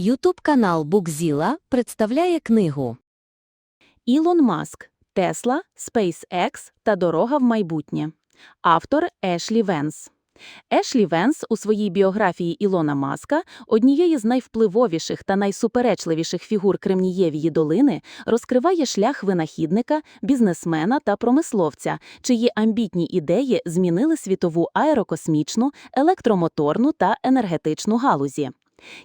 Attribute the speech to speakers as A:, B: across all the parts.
A: Ютуб канал Букзіла представляє книгу
B: Ілон Маск, Тесла, SpaceX та дорога в майбутнє. Автор Ешлі Венс. Ешлі Венс у своїй біографії Ілона Маска, однієї з найвпливовіших та найсуперечливіших фігур Кремнієвої долини, розкриває шлях винахідника, бізнесмена та промисловця, чиї амбітні ідеї змінили світову аерокосмічну, електромоторну та енергетичну галузі.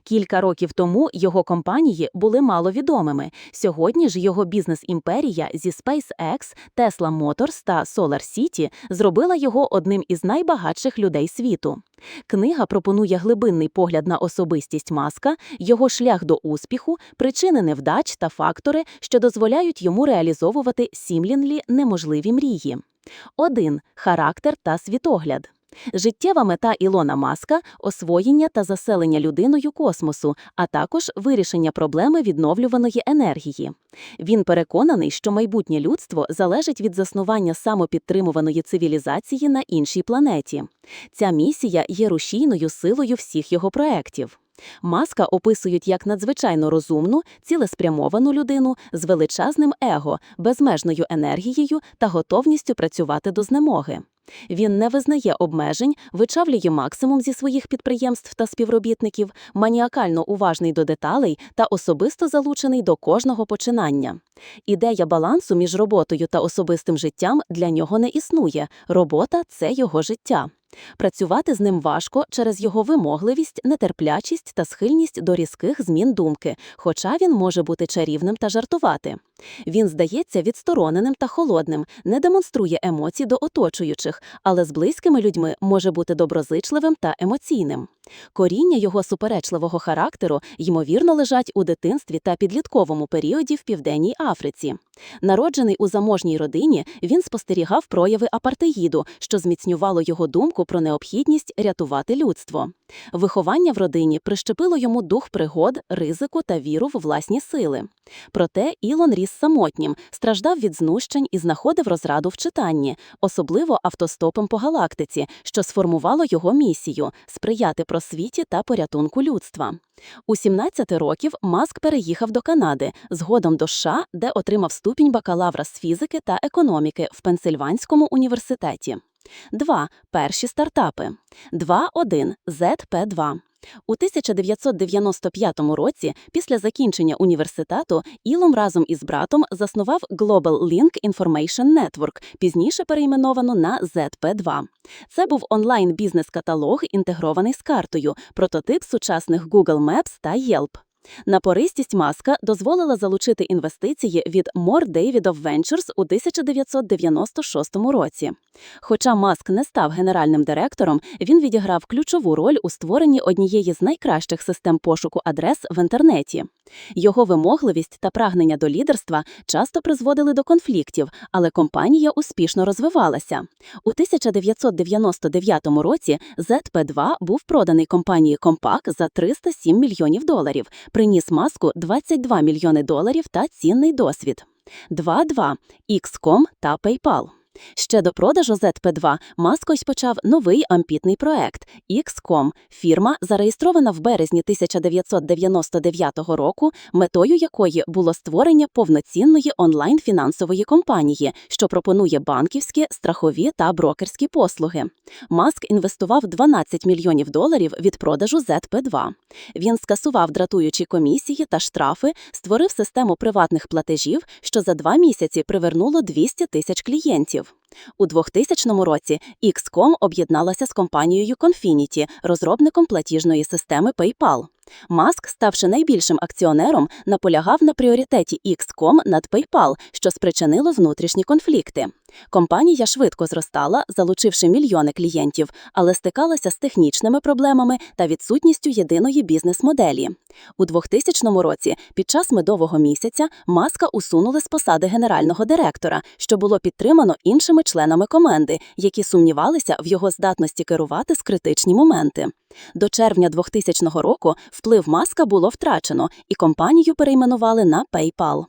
B: Кілька років тому його компанії були маловідомими. Сьогодні ж його бізнес-імперія зі SpaceX, Tesla Motors та SolarCity зробила його одним із найбагатших людей світу. Книга пропонує глибинний погляд на особистість Маска, його шлях до успіху, причини невдач та фактори, що дозволяють йому реалізовувати сімлінлі неможливі мрії. 1. Характер та світогляд. Життєва мета Ілона Маска освоєння та заселення людиною космосу, а також вирішення проблеми відновлюваної енергії. Він переконаний, що майбутнє людство залежить від заснування самопідтримуваної цивілізації на іншій планеті. Ця місія є рушійною силою всіх його проєктів. Маска описують як надзвичайно розумну, цілеспрямовану людину з величезним его, безмежною енергією та готовністю працювати до знемоги. Він не визнає обмежень, вичавлює максимум зі своїх підприємств та співробітників, маніакально уважний до деталей та особисто залучений до кожного починання. Ідея балансу між роботою та особистим життям для нього не існує. Робота це його життя. Працювати з ним важко через його вимогливість, нетерплячість та схильність до різких змін думки, хоча він може бути чарівним та жартувати. Він здається відстороненим та холодним, не демонструє емоцій до оточуючих, але з близькими людьми може бути доброзичливим та емоційним. Коріння його суперечливого характеру, ймовірно, лежать у дитинстві та підлітковому періоді в Південній Африці. Народжений у заможній родині, він спостерігав прояви апартеїду, що зміцнювало його думку про необхідність рятувати людство. Виховання в родині прищепило йому дух пригод, ризику та віру в власні сили. Проте Ілон ріс самотнім, страждав від знущень і знаходив розраду в читанні, особливо автостопом по галактиці, що сформувало його місію сприяти просвіті та порятунку людства. У 17 років Маск переїхав до Канади, згодом до США, де отримав ступінь бакалавра з фізики та економіки в Пенсильванському університеті. 2. Перші стартапи. 2.1. ZP2. У 1995 році, після закінчення університету, Ілом разом із братом заснував Global Link Information Network, пізніше перейменовано на ZP2. Це був онлайн-бізнес-каталог, інтегрований з картою, прототип сучасних Google Maps та Yelp. Напористість Маска дозволила залучити інвестиції від More Davidoff Ventures у 1996 році. Хоча Маск не став генеральним директором, він відіграв ключову роль у створенні однієї з найкращих систем пошуку адрес в інтернеті. Його вимогливість та прагнення до лідерства часто призводили до конфліктів, але компанія успішно розвивалася. У 1999 році ZP2 був проданий компанії Compaq за 307 мільйонів доларів, приніс маску 22 мільйони доларів та цінний досвід. 2.2. XCOM та PayPal. Ще до продажу ZP2 Маск ось почав новий ампітний проект XCOM. Фірма, зареєстрована в березні 1999 року, метою якої було створення повноцінної онлайн-фінансової компанії, що пропонує банківські, страхові та брокерські послуги. Маск інвестував 12 мільйонів доларів від продажу ZP2. Він скасував дратуючі комісії та штрафи, створив систему приватних платежів, що за два місяці привернуло 200 тисяч клієнтів. Киев. У 2000 році XCOM об'єдналася з компанією Confinity, розробником платіжної системи PayPal. Маск, ставши найбільшим акціонером, наполягав на пріоритеті XCOM над PayPal, що спричинило внутрішні конфлікти. Компанія швидко зростала, залучивши мільйони клієнтів, але стикалася з технічними проблемами та відсутністю єдиної бізнес-моделі. У 2000 році, під час медового місяця, маска усунули з посади генерального директора, що було підтримано іншими членами команди, які сумнівалися в його здатності керувати з критичні моменти. До червня 2000 року вплив маска було втрачено, і компанію перейменували на PayPal.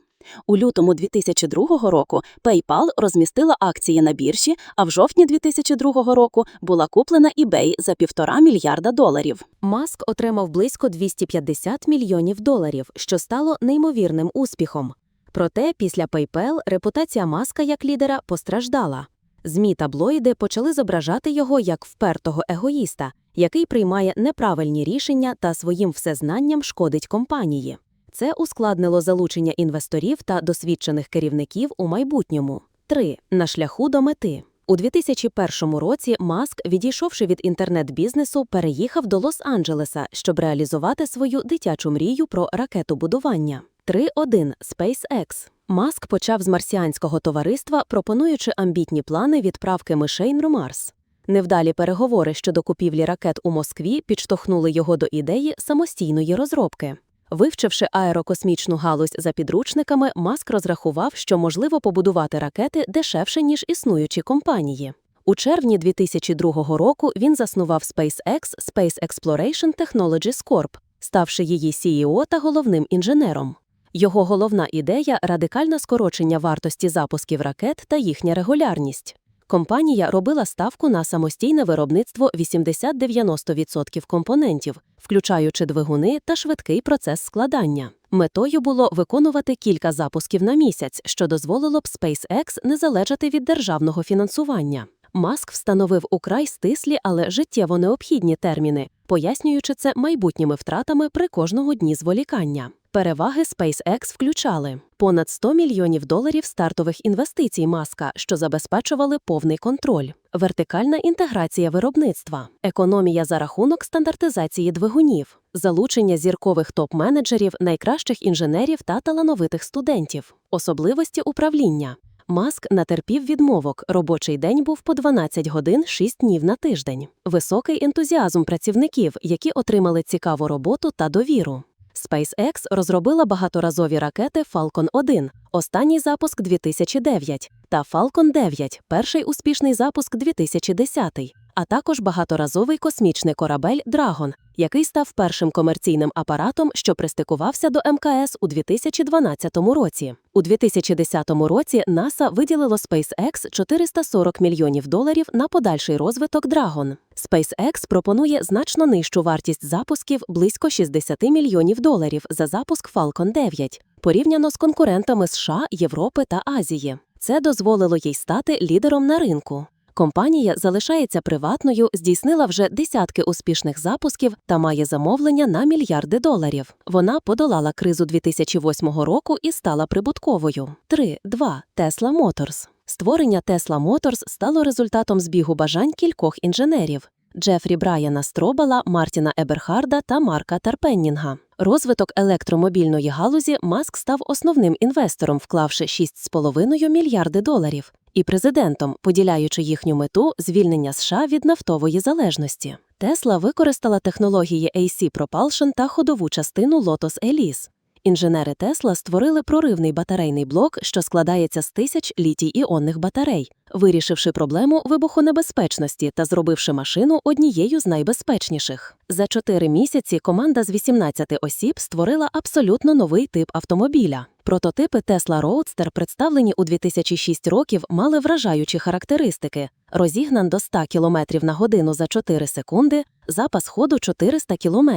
B: У лютому 2002 року PayPal розмістила акції на біржі, а в жовтні 2002 року була куплена eBay за півтора мільярда доларів.
A: Маск отримав близько 250 мільйонів доларів, що стало неймовірним успіхом. Проте після PayPal репутація Маска як лідера постраждала. ЗМІ таблоїди почали зображати його як впертого егоїста, який приймає неправильні рішення та своїм всезнанням шкодить компанії. Це ускладнило залучення інвесторів та досвідчених керівників у майбутньому. 3. На шляху до мети. У 2001 році Маск, відійшовши від інтернет-бізнесу, переїхав до Лос-Анджелеса, щоб реалізувати свою дитячу мрію про ракетобудування. 3.1. SpaceX. Маск почав з марсіанського товариства, пропонуючи амбітні плани відправки мишей на Марс. Невдалі переговори щодо купівлі ракет у Москві підштовхнули його до ідеї самостійної розробки. Вивчивши аерокосмічну галузь за підручниками, Маск розрахував, що можливо побудувати ракети дешевше, ніж існуючі компанії. У червні 2002 року він заснував SpaceX Space Exploration Technologies Corp., ставши її CEO та головним інженером. Його головна ідея радикальне скорочення вартості запусків ракет та їхня регулярність. Компанія робила ставку на самостійне виробництво 80-90% компонентів, включаючи двигуни та швидкий процес складання. Метою було виконувати кілька запусків на місяць, що дозволило б SpaceX не залежати від державного фінансування. Маск встановив украй стислі, але життєво необхідні терміни, пояснюючи це майбутніми втратами при кожного дні зволікання. Переваги SpaceX включали понад 100 мільйонів доларів стартових інвестицій Маска, що забезпечували повний контроль, вертикальна інтеграція виробництва, економія за рахунок стандартизації двигунів, залучення зіркових топ-менеджерів, найкращих інженерів та талановитих студентів, особливості управління. Маск натерпів відмовок. Робочий день був по 12 годин 6 днів на тиждень. Високий ентузіазм працівників, які отримали цікаву роботу та довіру. SpaceX розробила багаторазові ракети Falcon 1, останній запуск 2009, та Falcon 9, перший успішний запуск 2010, а також багаторазовий космічний корабель Dragon, який став першим комерційним апаратом, що пристикувався до МКС у 2012 році. У 2010 році НАСА виділило SpaceX 440 мільйонів доларів на подальший розвиток Dragon. SpaceX пропонує значно нижчу вартість запусків близько 60 мільйонів доларів за запуск Falcon 9, порівняно з конкурентами США, Європи та Азії. Це дозволило їй стати лідером на ринку. Компанія залишається приватною, здійснила вже десятки успішних запусків та має замовлення на мільярди доларів. Вона подолала кризу 2008 року і стала прибутковою. 3.2. Tesla Motors. Створення Tesla Motors стало результатом збігу бажань кількох інженерів. Джефрі Брайана Стробала, Мартіна Еберхарда та Марка Тарпеннінга. Розвиток електромобільної галузі Маск став основним інвестором, вклавши 6,5 мільярди доларів, і президентом, поділяючи їхню мету звільнення США від нафтової залежності. Тесла використала технології AC Propulsion та ходову частину Lotus Elise. Інженери Тесла створили проривний батарейний блок, що складається з тисяч літій-іонних батарей, вирішивши проблему вибухонебезпечності та зробивши машину однією з найбезпечніших. За чотири місяці команда з 18 осіб створила абсолютно новий тип автомобіля. Прототипи Tesla Roadster, представлені у 2006 років, мали вражаючі характеристики: розігнан до 100 км на годину за 4 секунди, запас ходу 400 км,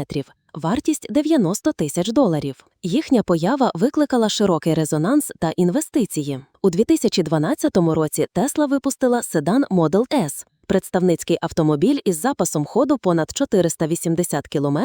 A: вартість 90 тисяч доларів. Їхня поява викликала широкий резонанс та інвестиції. У 2012 році Тесла випустила седан Model S – представницький автомобіль із запасом ходу понад 480 км,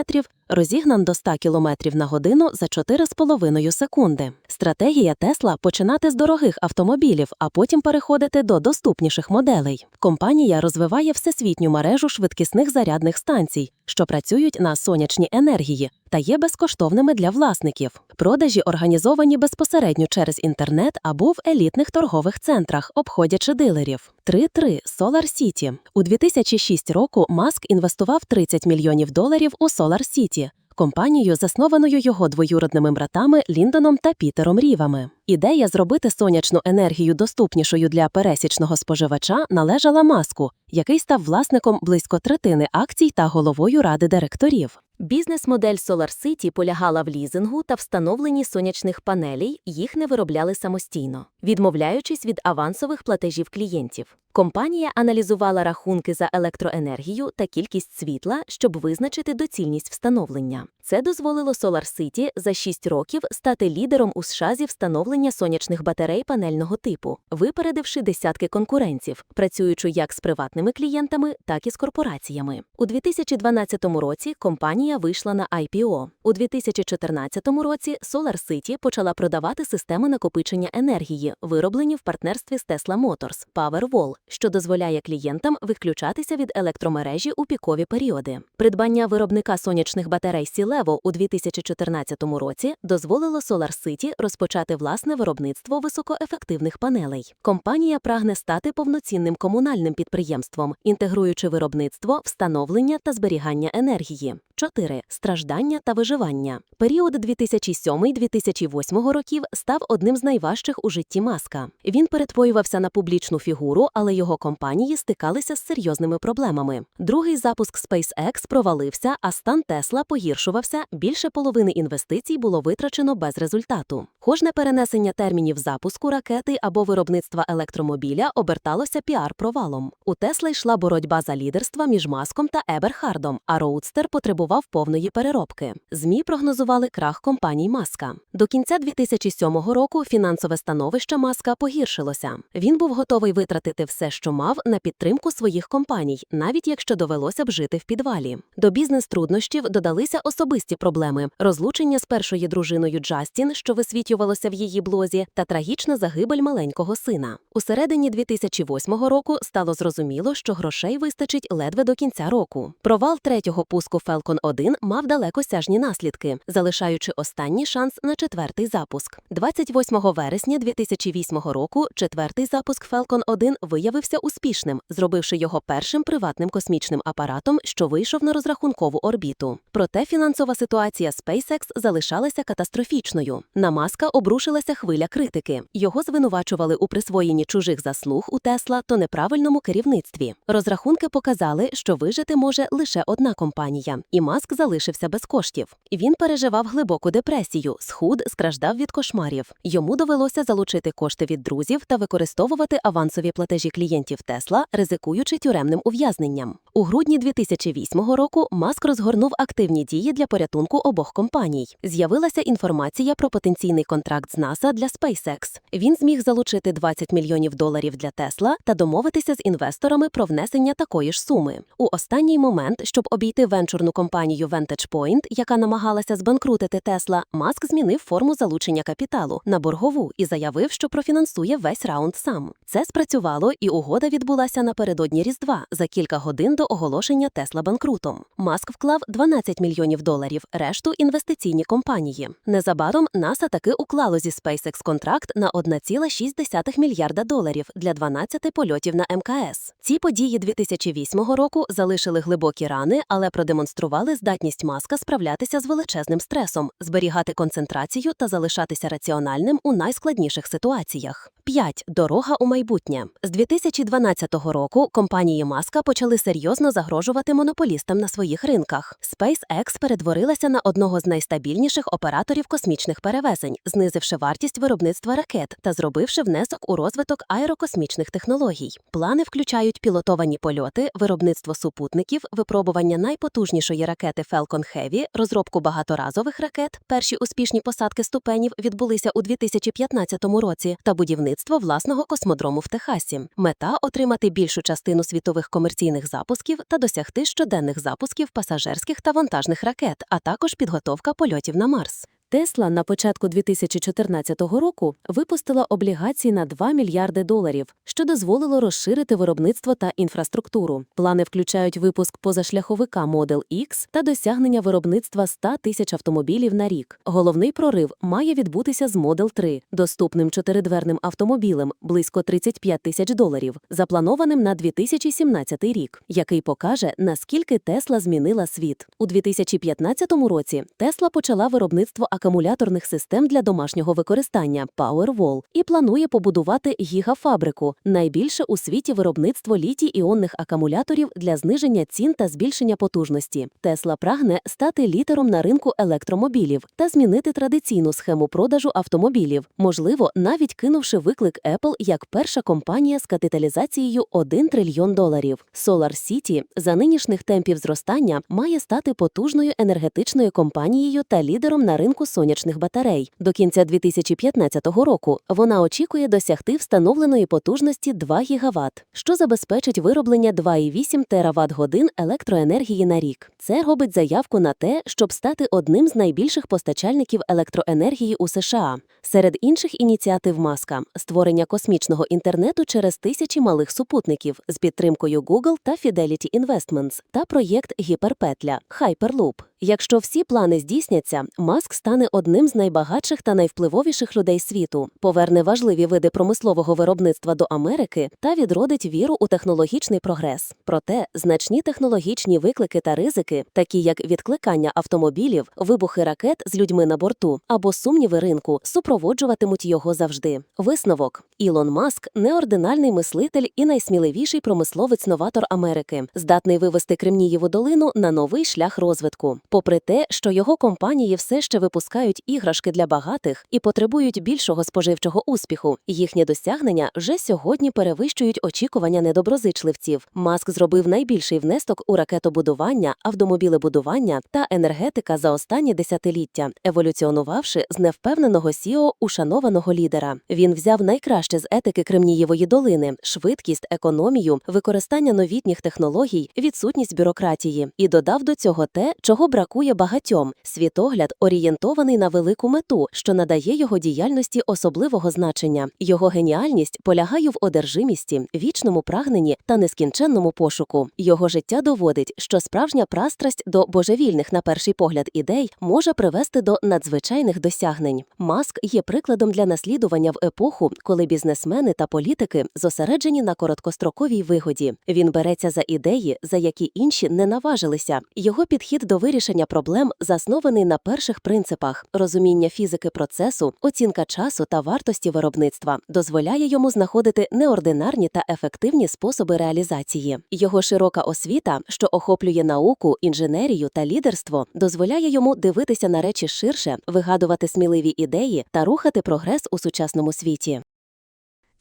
A: розігнан до 100 км на годину за 4,5 секунди. Стратегія Тесла починати з дорогих автомобілів, а потім переходити до доступніших моделей. Компанія розвиває всесвітню мережу швидкісних зарядних станцій, що працюють на сонячній енергії та є безкоштовними для власників. Продажі організовані безпосередньо через інтернет або в елітних торгових центрах, обходячи дилерів. 3.3. Solar City. У 2006 року Маск інвестував 30 мільйонів доларів у Solar City, компанію, заснованою його двоюродними братами Ліндоном та Пітером Рівами. Ідея зробити сонячну енергію доступнішою для пересічного споживача належала маску, який став власником близько третини акцій та головою ради директорів. Бізнес-модель SolarCity полягала в лізингу та встановленні сонячних панелей, їх не виробляли самостійно, відмовляючись від авансових платежів клієнтів. Компанія аналізувала рахунки за електроенергію та кількість світла, щоб визначити доцільність встановлення. Це дозволило SolarCity за 6 років стати лідером у США зі встановлення сонячних батарей панельного типу, випередивши десятки конкурентів, працюючи як з приватними клієнтами, так і з корпораціями. У 2012 році компанія вийшла на IPO. У 2014 році SolarCity почала продавати системи накопичення енергії, вироблені в партнерстві з Tesla Motors Powerwall, що дозволяє клієнтам відключатися від електромережі у пікові періоди. Придбання виробника сонячних батарей Сілево у 2014 році дозволило SolarCity розпочати власне виробництво високоефективних панелей. Компанія прагне стати повноцінним комунальним підприємством, інтегруючи виробництво, встановлення та зберігання енергії. 4. Страждання та виживання. Період 2007-2008 років став одним з найважчих у житті Маска. Він перетворювався на публічну фігуру, але його компанії стикалися з серйозними проблемами. Другий запуск SpaceX провалився, а стан Тесла погіршувався. Більше половини інвестицій було витрачено без результату. Кожне перенесення термінів запуску ракети або виробництва електромобіля оберталося піар-провалом. У Тесла йшла боротьба за лідерство між Маском та Еберхардом, а Роудстер потребував повної переробки. ЗМІ прогнозували крах компаній Маска. До кінця 2007 року фінансове становище Маска погіршилося. Він був готовий витратити все, що мав, на підтримку своїх компаній, навіть якщо довелося б жити в підвалі. До бізнес-труднощів додалися особисті проблеми: розлучення з першою дружиною Джастін, що висвітлювалося в її блозі, та трагічна загибель маленького сина. У середині 2008 року стало зрозуміло, що грошей вистачить ледве до кінця року. Провал третього пуску Falcon 1 мав далекосяжні наслідки, залишаючи останній шанс на четвертий запуск. 28 вересня 2008 року четвертий запуск Falcon 1 виявився успішним, зробивши його першим приватним космічним апаратом, що вийшов на розрахункову орбіту. Проте фінансова ситуація SpaceX залишалася катастрофічною. На Маска обрушилася хвиля критики. Його звинувачували у присвоєнні чужих заслуг у Тесла та неправильному керівництві. Розрахунки показали, що вижити може лише одна компанія, і Маск залишився без коштів. Він переживав глибоку депресію, схуд страждав від кошмарів. Йому довелося залучити кошти від друзів та використовувати авансові платежі клієнтів Тесла, ризикуючи тюремним ув'язненням. У грудні 2008 року Маск розгорнув активні дії для порятунку обох компаній. З'явилася інформація про потенційний контракт з НАСА для SpaceX. Він зміг залучити 20 мільйонів доларів для Тесла та домовитися з інвесторами про внесення такої ж суми. У останній момент, щоб обійти венчурну компанію Vantage Point, яка намагалася збанкрутити Тесла, Маск змінив форму залучення капіталу на боргову і заявив, що профінансує весь раунд сам. Це спрацювало, і угода відбулася напередодні Різдва за кілька годин до оголошення Тесла банкрутом. Маск вклав 12 мільйонів доларів, решту інвестиційні компанії. Незабаром НАСА таки уклало зі SpaceX контракт на 1,6 мільярда доларів для 12 польотів на МКС. Ці події 2008 року залишили глибокі рани, але продемонстрували здатність Маска справлятися з величезним стресом, зберігати концентрацію та залишатися раціональним у найскладніших ситуаціях. 5. Дорога у майбутнє. З 2012 року компанії Маска почали серйозно загрожувати монополістам на своїх ринках. SpaceX перетворилася на одного з найстабільніших операторів космічних перевезень, знизивши вартість виробництва ракет та зробивши внесок у розвиток аерокосмічних технологій. Плани включають пілотовані польоти, виробництво супутників, випробування найпотужнішої ракети Falcon Heavy, розробку багаторазових ракет. Перші успішні посадки ступенів відбулися у 2015 році та будівництво власного космодрому в Техасі. Мета отримати більшу частину світових комерційних запусків та досягти щоденних запусків пасажирських та вантажних ракет, а також підготовка польотів на Марс. Тесла на початку 2014 року випустила облігації на 2 мільярди доларів, що дозволило розширити виробництво та інфраструктуру. Плани включають випуск позашляховика Model X та досягнення виробництва 100 тисяч автомобілів на рік. Головний прорив має відбутися з Model 3, доступним чотиридверним автомобілем близько 35 тисяч доларів, запланованим на 2017 рік, який покаже, наскільки Тесла змінила світ. У 2015 році Тесла почала виробництво акумуляторних систем для домашнього використання Powerwall і планує побудувати гігафабрику, найбільше у світі виробництво літій-іонних акумуляторів для зниження цін та збільшення потужності. Тесла прагне стати лідером на ринку електромобілів та змінити традиційну схему продажу автомобілів, можливо, навіть кинувши виклик Apple як перша компанія з капіталізацією 1 трильйон доларів. Solar City за нинішніх темпів зростання має стати потужною енергетичною компанією та лідером на ринку сонячних батарей. До кінця 2015 року вона очікує досягти встановленої потужності 2 ГВт, що забезпечить вироблення 2,8 тераватт-годин електроенергії на рік. Це робить заявку на те, щоб стати одним з найбільших постачальників електроенергії у США. Серед інших ініціатив Маска створення космічного інтернету через тисячі малих супутників з підтримкою Google та Fidelity Investments та проєкт Гіперпетля Hyperloop. Якщо всі плани здійсняться, Маск стане одним з найбагатших та найвпливовіших людей світу, поверне важливі види промислового виробництва до Америки та відродить віру у технологічний прогрес. Проте значні технологічні виклики та ризики, такі як відкликання автомобілів, вибухи ракет з людьми на борту або сумніви ринку, супроводжуватимуть його завжди. Висновок: Ілон Маск неординальний мислитель і найсміливіший промисловець-новатор Америки, здатний вивести Кремнієву долину на новий шлях розвитку. Попри те, що його компанії все ще випускають іграшки для багатих і потребують більшого споживчого успіху, їхні досягнення вже сьогодні перевищують очікування недоброзичливців. Маск зробив найбільший внесок у ракетобудування, автомобілебудування та енергетика за останні десятиліття, еволюціонувавши з невпевненого сіо у шанованого лідера. Він взяв найкраще з етики Кремнієвої долини: швидкість, економію, використання новітніх технологій, відсутність бюрократії, і додав до цього те, чого бракує багатьом світогляд, орієнтований на велику мету, що надає його діяльності особливого значення. Його геніальність полягає в одержимісті, вічному прагненні та нескінченному пошуку. Його життя доводить, що справжня пристрасть до божевільних на перший погляд ідей може привести до надзвичайних досягнень. Маск є прикладом для наслідування в епоху, коли бізнесмени та політики зосереджені на короткостроковій вигоді. Він береться за ідеї, за які інші не наважилися. Його підхід до вирішення проблем заснований на перших принципах: розуміння фізики процесу, оцінка часу та вартості виробництва, дозволяє йому знаходити неординарні та ефективні способи реалізації. Його широка освіта, що охоплює науку, інженерію та лідерство, дозволяє йому дивитися на речі ширше, вигадувати сміливі ідеї та рухати прогрес у сучасному світі.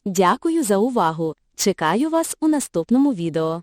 C: Дякую за увагу. Чекаю вас у наступному відео.